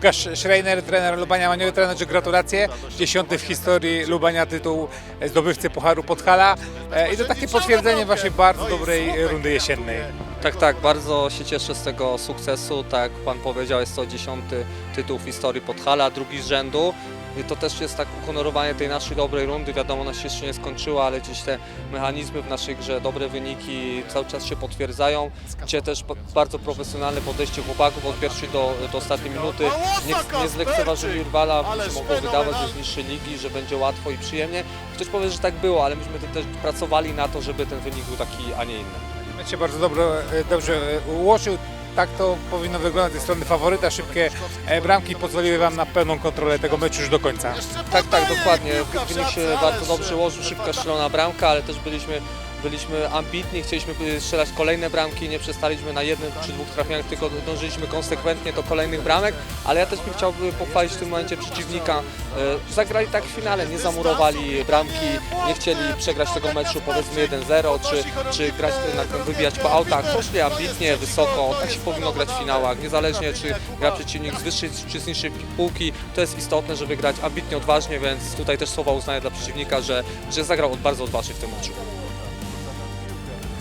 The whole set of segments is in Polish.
Łukasz Schreiner, trener Lubania Maniowy. Trenerze, gratulacje. Dziesiąty w historii Lubania tytuł zdobywcy Pucharu Podhala. E, I to takie potwierdzenie waszej bardzo dobrej rundy jesiennej. Tak, tak, bardzo się cieszę z tego sukcesu. Tak jak Pan powiedział, jest to dziesiąty tytuł w historii Podhala, drugi z rzędu. To też jest tak uhonorowanie tej naszej dobrej rundy. Wiadomo, ona się jeszcze nie skończyła, ale gdzieś te mechanizmy w naszej grze, dobre wyniki cały czas się potwierdzają. Gdzie też bardzo profesjonalne podejście chłopaków od pierwszej do, do ostatniej minuty. Nie, nie zlekceważyli rywala, że mogło wydawać, że z niższej ligi, że będzie łatwo i przyjemnie. Ktoś powie, że tak było, ale myśmy też pracowali na to, żeby ten wynik był taki, a nie inny. Mecz się bardzo dobro, e, dobrze e, ułożył. Tak to powinno wyglądać ze strony faworyta. Szybkie e, bramki pozwoliły wam na pełną kontrolę tego meczu już do końca. Tak, tak, dokładnie. Wynik się bardzo dobrze ułożył, szybka strzelona bramka, ale też byliśmy, byliśmy ambitni, chcieliśmy strzelać kolejne bramki, nie przestaliśmy na jednym czy dwóch trafieniach, tylko dążyliśmy konsekwentnie do kolejnych bramek, ale ja też bym chciał y, pochwalić w tym momencie przeciwnika. Y, Zagrali tak w finale, nie zamurowali bramki, nie chcieli przegrać tego meczu powiedzmy 1-0, czy, czy grać na wybijać po autach. Poszli ambitnie, wysoko, tak się powinno grać w finałach, niezależnie czy gra przeciwnik z wyższej czy z niższej półki, to jest istotne, żeby grać ambitnie, odważnie, więc tutaj też słowa uznania dla przeciwnika, że, że zagrał od bardzo odważnie w tym meczu.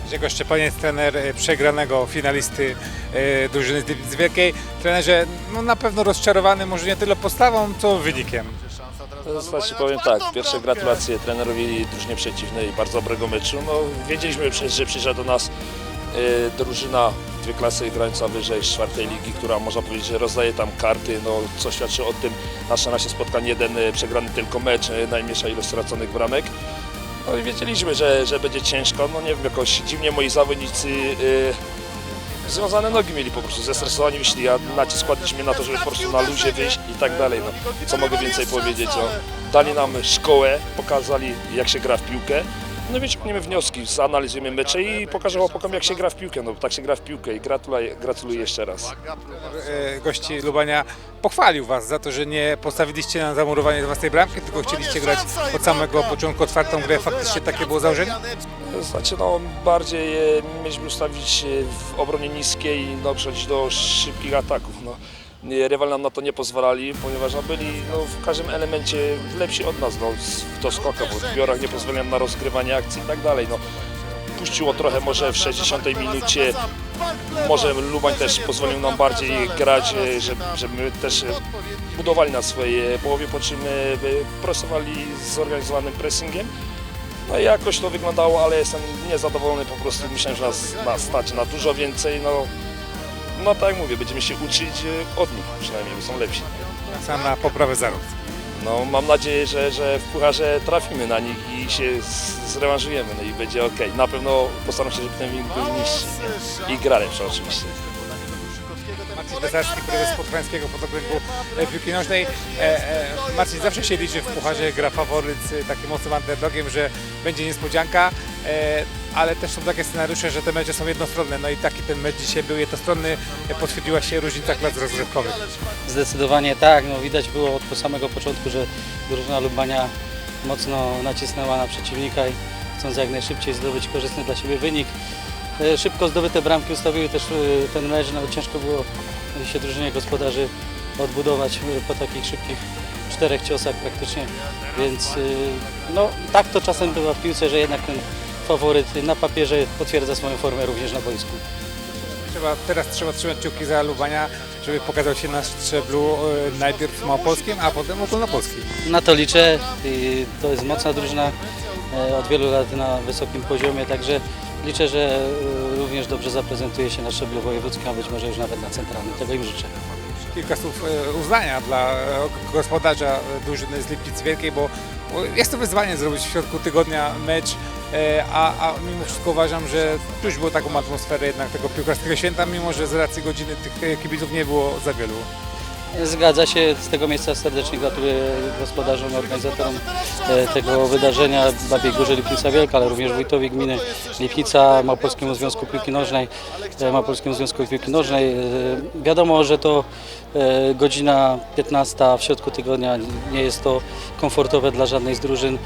Grzegorz Szczepaniec, trener e, przegranego finalisty e, drużyny z Wielkiej. Trenerze, no na pewno rozczarowany może nie tyle postawą, co wynikiem. Znaczy powiem tak, pierwsze gratulacje trenerowi drużynie przeciwnej bardzo dobrego meczu. No, wiedzieliśmy przecież, że przyjdzie do nas y, drużyna dwie klasy grająca wyżej z czwartej ligi, która można powiedzieć, że rozdaje tam karty, no, co świadczy o tym nasze nasze spotkanie, jeden przegrany tylko mecz, najmniejsza ilość straconych bramek. No i wiedzieliśmy, że, że będzie ciężko, no nie wiem, jakoś dziwnie moi zawodnicy y, związane nogi mieli po prostu, zestresowani wyszli, a nacisk kładliśmy na to, żeby po prostu na luzie wyjść i tak dalej. No, co mogę więcej powiedzieć? No, dali nam szkołę, pokazali jak się gra w piłkę. No wyciągniemy wnioski, zanalizujemy mecze i pokażę chłopakom jak się gra w piłkę. No tak się gra w piłkę i gratuluję, gratuluję jeszcze raz. E, Gości Lubania pochwalił was za to, że nie postawiliście na zamurowanie własnej bramki, tylko chcieliście grać od samego początku otwartą grę. Faktycznie takie było założenie? Znaczy no bardziej e, mieliśmy ustawić w obronie niskiej i no, przechodzić do szybkich ataków. No. Rywal nam na to nie pozwalali, ponieważ no, byli no, w każdym elemencie lepsi od nas, no, w doskokach, bo w biorach nie pozwalają na rozgrywanie akcji i tak dalej. No. Puściło trochę może w 60 minucie, może Lubań też pozwolił nam bardziej grać, e, żeby, żeby też e, budowali na swojej połowie, po czym e, prosowali z zorganizowanym pressingiem. No i jakoś to wyglądało, ale jestem niezadowolony po prostu. Myślałem, że nas, nas stać na dużo więcej. No, no tak mówię, będziemy się uczyć e, od nich przynajmniej, bo są lepsi. Sam na poprawę zaród. No mam nadzieję, że, że w pucharze trafimy na nich i się z- zrewanżujemy, no i będzie ok. Na pewno postaram się, żeby ten wynik był niższy nie? i gra lepsza oczywiście. Marcin Bezarski, prezes Podhalańskiego Fotokręgu e, Piłki Nożnej. E, e, Marcin zawsze się liczy w pucharze, gra faworyt z takim mocnym underdogiem, że będzie niespodzianka, e, ale też są takie scenariusze, że te mecze są jednostronne. No i taki ten mecz dzisiaj był jednostronny, potwierdziła się różnica klas rozrywkowych. Zdecydowanie tak, no widać było od samego początku, że drużyna Lubania mocno nacisnęła na przeciwnika i chcąc jak najszybciej zdobyć korzystny dla siebie wynik. E, Szybko zdobyte bramki ustawiły też e, ten mecz, nawet ciężko było się drużynie gospodarzy odbudować e, po takich szybkich czterech ciosach praktycznie, więc no tak to czasem bywa w piłce, że jednak ten faworyt na papierze potwierdza swoją formę również na boisku. Trzeba, teraz trzeba trzymać kciuki za Lubania, żeby pokazał się na szczeblu e, najpierw małopolskim, a potem ogólnopolskim. Na to liczę. i To jest mocna drużyna e, od wielu lat na wysokim poziomie, także liczę, że e, również dobrze zaprezentuje się na szczeblu wojewódzkim, a być może już nawet na centralnym. Tego im życzę. kilka słów e, uznania dla e, gospodarza e, drużyny z Lipic Wielkiej, bo bo jest to wyzwanie zrobić w środku tygodnia mecz, a, a mimo wszystko uważam, że czuć było taką atmosferę jednak tego piłkarskiego święta, mimo że z racji godziny tych e, kibiców nie było za wielu. Zgadza się, z tego miejsca serdecznie gratuluję gospodarzom, organizatorom e, tego wydarzenia, Babiej Górze Lipnica Wielka, ale również wójtowi gminy Lipnica, Małopolskiemu Związku Piłki Nożnej, e, Małopolskiemu Związku Piłki Nożnej. E, Wiadomo, że to godzina 15 w środku tygodnia, nie jest to komfortowe dla żadnej z drużyn.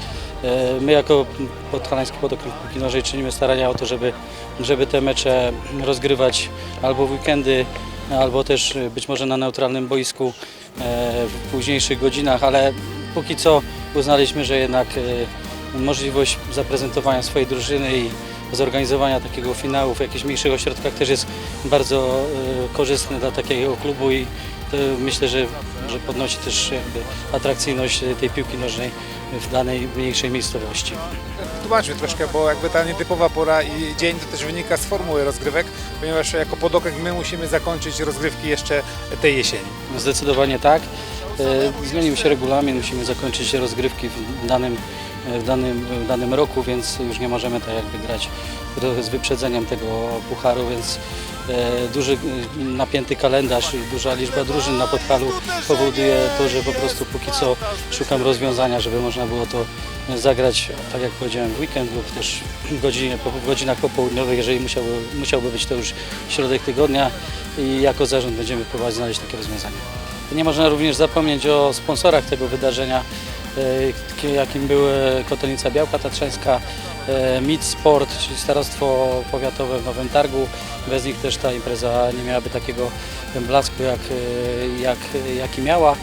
My jako Podhalański Podokręg Piłki Nożnej czynimy starania o to, żeby, żeby te mecze rozgrywać albo w weekendy, albo też e, być może na neutralnym boisku e, w późniejszych godzinach, ale póki co uznaliśmy, że jednak e, możliwość zaprezentowania swojej drużyny i zorganizowania takiego finału w jakichś mniejszych ośrodkach też jest bardzo e, korzystny dla takiego klubu i to myślę, że, że podnosi też jakby atrakcyjność tej piłki nożnej w danej mniejszej miejscowości. Tłumaczmy troszkę, bo jakby ta nietypowa pora i dzień to też wynika z formuły rozgrywek, ponieważ jako podokręg my musimy zakończyć rozgrywki jeszcze tej jesieni. Zdecydowanie tak. E, Zmienił się regulamin, musimy zakończyć rozgrywki w danym, w danym, w danym roku, więc już nie możemy tak jakby grać z wyprzedzeniem tego pucharu, więc duży e, napięty kalendarz i duża liczba drużyn na podchalu powoduje to, że po prostu póki co szukam rozwiązania, żeby można było to zagrać, tak jak powiedziałem, w weekend lub też w, godzinie, w godzinach popołudniowych, jeżeli musiałby, musiałby być to już środek tygodnia i jako zarząd będziemy próbować znaleźć takie rozwiązanie. Nie można również zapomnieć o sponsorach tego wydarzenia, e, jakim były Kotelica Białka Tatrzańska, e, MIT Sport, czyli Starostwo Powiatowe w Nowym Targu. Bez nich też ta impreza nie miałaby takiego blasku, jak, e, jak, jaki miała.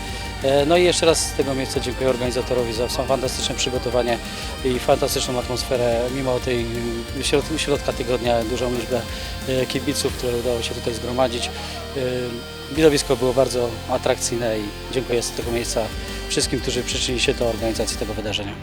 E, No i jeszcze raz z tego miejsca dziękuję organizatorowi za fantastyczne przygotowanie i fantastyczną atmosferę, mimo tej środ- środka tygodnia, dużą liczbę e, kibiców, które udało się tutaj zgromadzić. E, Widowisko było bardzo atrakcyjne i dziękuję z tego miejsca wszystkim, którzy przyczynili się do organizacji tego wydarzenia.